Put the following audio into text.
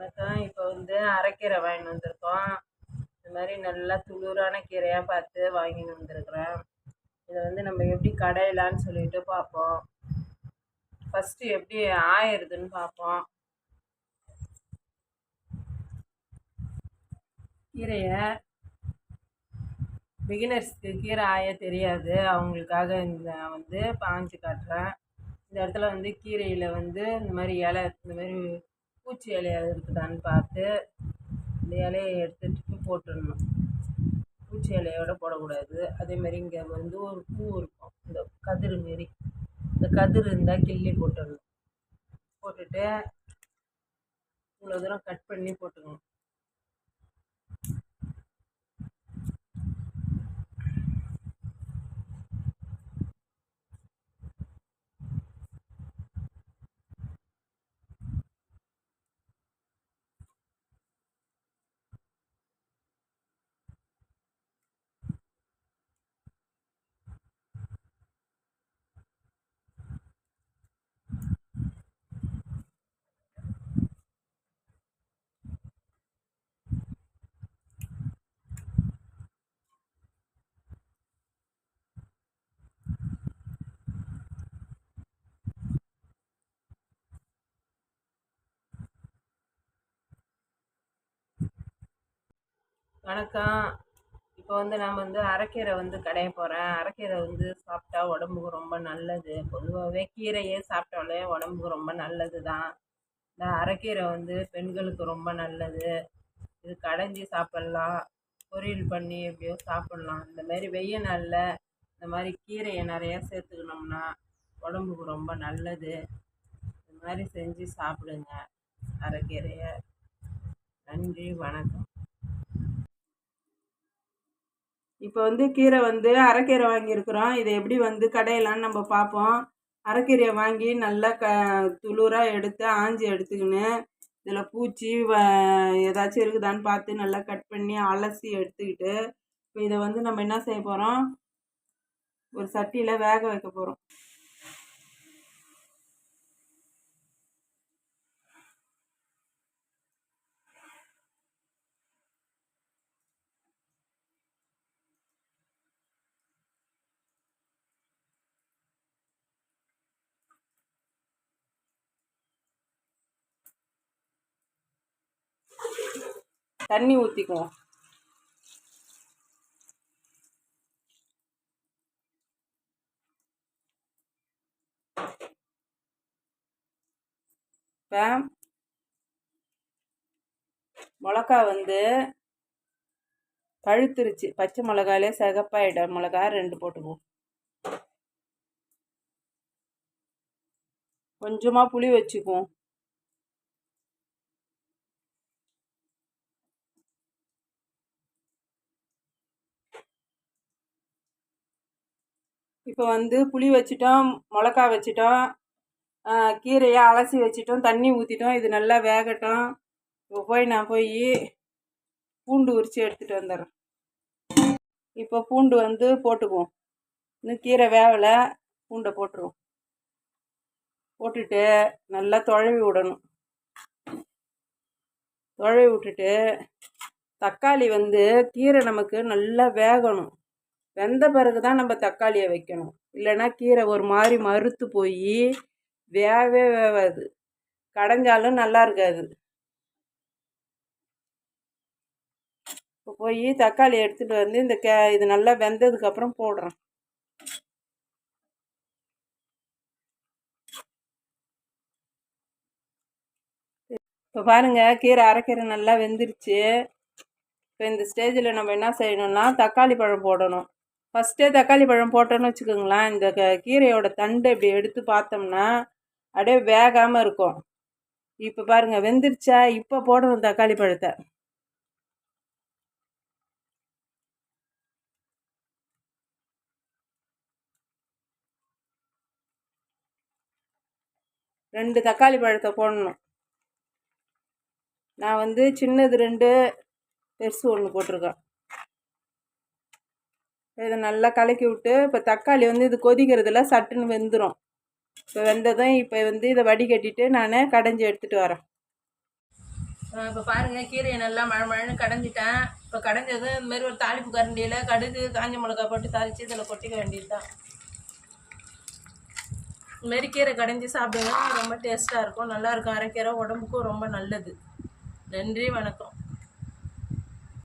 வணக்கம் இப்போ வந்து அரைக்கீரை வாங்கிட்டு வந்திருக்கோம். இந்த மாதிரி நல்லா துளுரான கீரையாக பார்த்து வாங்கின்னு வந்திருக்கிறேன். இதை வந்து நம்ம எப்படி கடையலான்னு சொல்லிட்டு பார்ப்போம். ஃபஸ்ட்டு எப்படி ஆயிடுதுன்னு பார்ப்போம். கீரையை பிகினர்ஸ்க்கு கீரை ஆய தெரியாது. அவங்களுக்காக இந்த வந்து பாஞ்சு காட்டுறேன். இந்த இடத்துல வந்து கீரையில் வந்து இந்த மாதிரி இலை இந்த மாதிரி பூச்சி இலையா இருக்குதான்னு பார்த்து இந்த இலையை எடுத்துட்டு போட்டுடணும். பூச்சி இலையோட போடக்கூடாது. அதேமாரி இங்கே வந்து ஒரு பூ இருக்கும். இந்த கதிர் மாரி. இந்த கதிர் இருந்தால் கிள்ளி போட்டுடணும். போட்டுட்டு இவ்வளோ தூரம் கட் பண்ணி போட்டுக்கணும். வணக்கம். இப்போ வந்து நான் வந்து அரைக்கீரை வந்து கடைய போகிறேன் அரைக்கீரை வந்து சாப்பிட்டா உடம்புக்கு ரொம்ப நல்லது. பொதுவாகவே கீரையே சாப்பிட்டாலே உடம்புக்கு ரொம்ப நல்லது தான் இந்த அரைக்கீரை வந்து பெண்களுக்கு ரொம்ப நல்லது. இது கடைஞ்சி சாப்பிட்லாம். பொரியல் பண்ணி எப்படியோ சாப்பிட்லாம். இந்த மாதிரி வெய்ய நாளில் இந்த மாதிரி கீரையை நிறையா சேர்த்துக்கணும்னா உடம்புக்கு ரொம்ப நல்லது. இந்த மாதிரி செஞ்சு சாப்பிடுங்க அரைக்கீரையை. நன்றி. வணக்கம். இப்போ வந்து கீரை வந்து அரைக்கீரை வாங்கியிருக்குறோம். இதை எப்படி வந்து கடையிலான்னு நம்ம பார்ப்போம். அரைக்கீரையை வாங்கி நல்லா க துளுராக எடுத்து ஆஞ்சி எடுத்துக்கின்னு இதில் பூச்சி வ ஏதாச்சும் இருக்குதான்னு பார்த்து நல்லா கட் பண்ணி அலசி எடுத்துக்கிட்டு இப்போ இதை வந்து நம்ம என்ன செய்ய போகிறோம் ஒரு சட்டியில் வேக வைக்க போகிறோம் தண்ணி ஊற்றிக்குவோம் இப்போ மிளகா வந்து பழுத்துருச்சு. பச்சை மிளகாலே சிகப்பாயிடும். மிளகா ரெண்டு போட்டுக்குவோம். கொஞ்சமாக புளி வச்சுக்குவோம். இப்போ வந்து புளி வச்சிட்டோம் மிளகா வச்சிட்டோம் கீரையை அலசி வச்சிட்டோம் தண்ணி ஊற்றிட்டோம் இது நல்லா வேகட்டும். இப்போ போய் நான் போய் பூண்டு உரித்து எடுத்துகிட்டு வந்துடுறேன். இப்போ பூண்டு வந்து போட்டுக்குவோம். இன்னும் கீரை வேகலை பூண்டை போட்டுருவோம். போட்டுட்டு நல்லா தொழவி விடணும். தொழவி விட்டுட்டு தக்காளி வந்து கீரை நமக்கு நல்லா வேகணும். வெந்த பிறகு தான் நம்ம தக்காளியை வைக்கணும். இல்லைன்னா கீரை ஒரு மாதிரி மறுத்து போய் வேகவே வேகாது கடைஞ்சாலும் நல்லா இருக்காது. இப்போ போய் தக்காளி எடுத்துகிட்டு வந்து இந்த கே இது நல்லா வெந்ததுக்கப்புறம் போடுறேன். இப்போ பாருங்கள் கீரை அரைக்கீரை நல்லா வெந்துருச்சு. இப்போ இந்த ஸ்டேஜில் நம்ம என்ன செய்யணும்னா தக்காளி பழம் போடணும். ஃபஸ்ட்டே தக்காளி பழம் போட்டோன்னு வச்சுக்கோங்களேன். இந்த க கீரையோட தண்டு இப்படி எடுத்து பார்த்தோம்னா அப்படியே வேகாமல் இருக்கும். இப்போ பாருங்கள் வெந்துருச்சா? இப்போ போடணும் தக்காளி பழத்தை. ரெண்டு தக்காளி பழத்தை போடணும். நான் வந்து சின்னது ரெண்டு பெருசு ஒன்று போட்டிருக்கேன். இதை நல்லா கலக்கி விட்டு இப்போ தக்காளி வந்து இது கொதிக்கிறதுல சட்டுன்னு வெந்துடும் இப்போ வெந்ததும் இப்போ வந்து இதை வடிகட்டிட்டு நான் கடைஞ்சி எடுத்துகிட்டு வரேன். இப்போ பாருங்கள் கீரையை நல்லா மழை மழைன்னு கடைஞ்சிட்டேன். இப்போ கடைஞ்சதும் இந்த மாதிரி ஒரு தாளிப்பு கரண்டியில் கடுகு காஞ்ச மிளகா போட்டு தாளித்து இதில் கொட்டிக்க வேண்டியது தான் இதுமாரி கீரை கடைஞ்சி சாப்பிடுங்க ரொம்ப டேஸ்ட்டாக இருக்கும். நல்லா இருக்கும். அரைக்கீரை உடம்புக்கும் ரொம்ப நல்லது. நன்றி வணக்கம்.